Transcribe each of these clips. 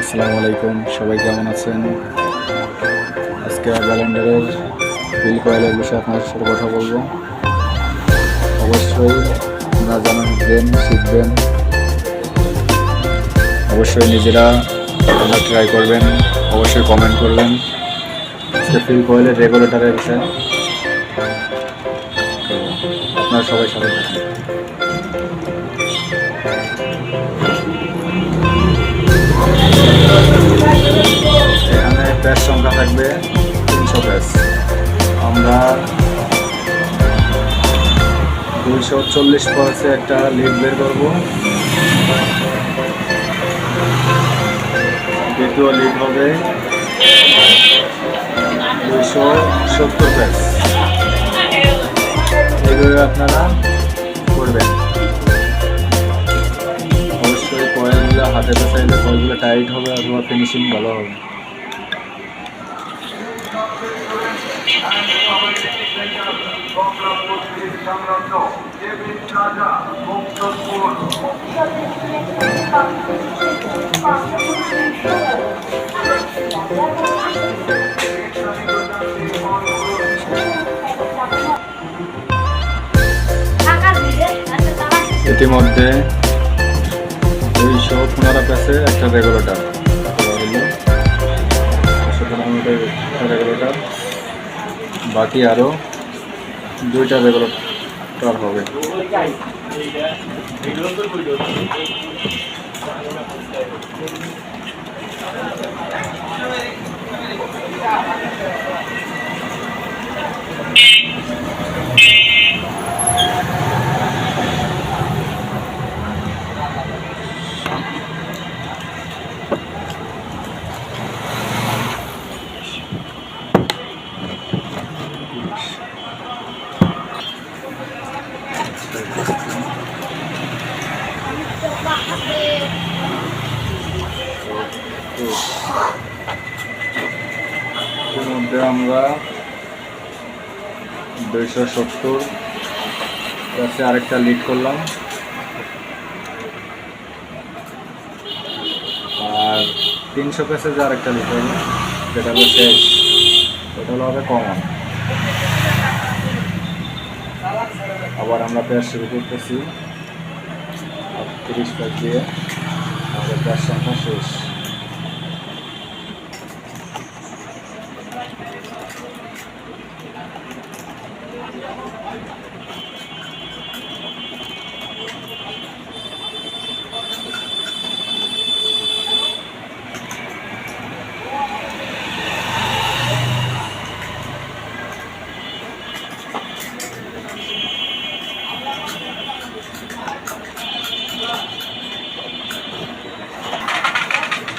আসসালামু আলাইকুম। সবাই কেমন আছেন? আজকে ব্যালেন্ডারের বিল কয়েলের বিষয়ে আপনাদের সাথে কথা বলব। অবশ্যই আপনারা জানবেন শিখবেন। অবশ্যই নিজেরা আপনারা ট্রাই করবেন, অবশ্যই কমেন্ট করবেন। আজকে ফিল কয়েলের রেগুলেটারের বিষয়ে। আপনারা সবাই সাথে সংখ্যা থাকবে তিনশো প্যাচ আমরা দুইশো চল্লিশ পার্সে একটা লিড বের করব। দ্বিতীয় লিড হবে দুইশো সত্তর প্যাচ এইভাবে আপনারা করবেন। অবশ্যই কয়েলগুলো হাতে চাইলে কয়েলগুলো টাইট হবে, অথবা ফিনিশিং ভালো হবে। ইতিমধ্যে দুইশো পনেরো প্যাসে একটা রেগুলেটার। রেগুলেটার বাকি আরও দুইটা রেগুলেটার হবে। এর মধ্যে আমরা দুইশো সত্তর কাছে আরেকটা লিড করলাম। আর তিনশো প্যাসেজে আরেকটা লিড হলো যেটা হলো শেষ। ওটা হলো হবে কমন আবার আমরা প্যাস শুরু করতেছি। তিরিশ প্যাস দিয়ে আমাদের প্যাস সংখ্যা শেষ।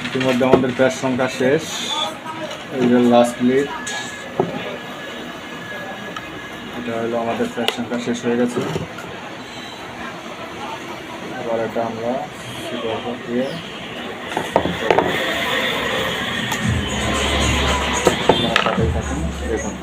ইতিমধ্যে আমাদের প্যাস সংখ্যা শেষ। এই লাস্ট লিড এটা হলো আমাদের প্যাস সংখ্যা শেষ হয়ে গেছে। এবার এটা আমরা দিয়ে দেখুন।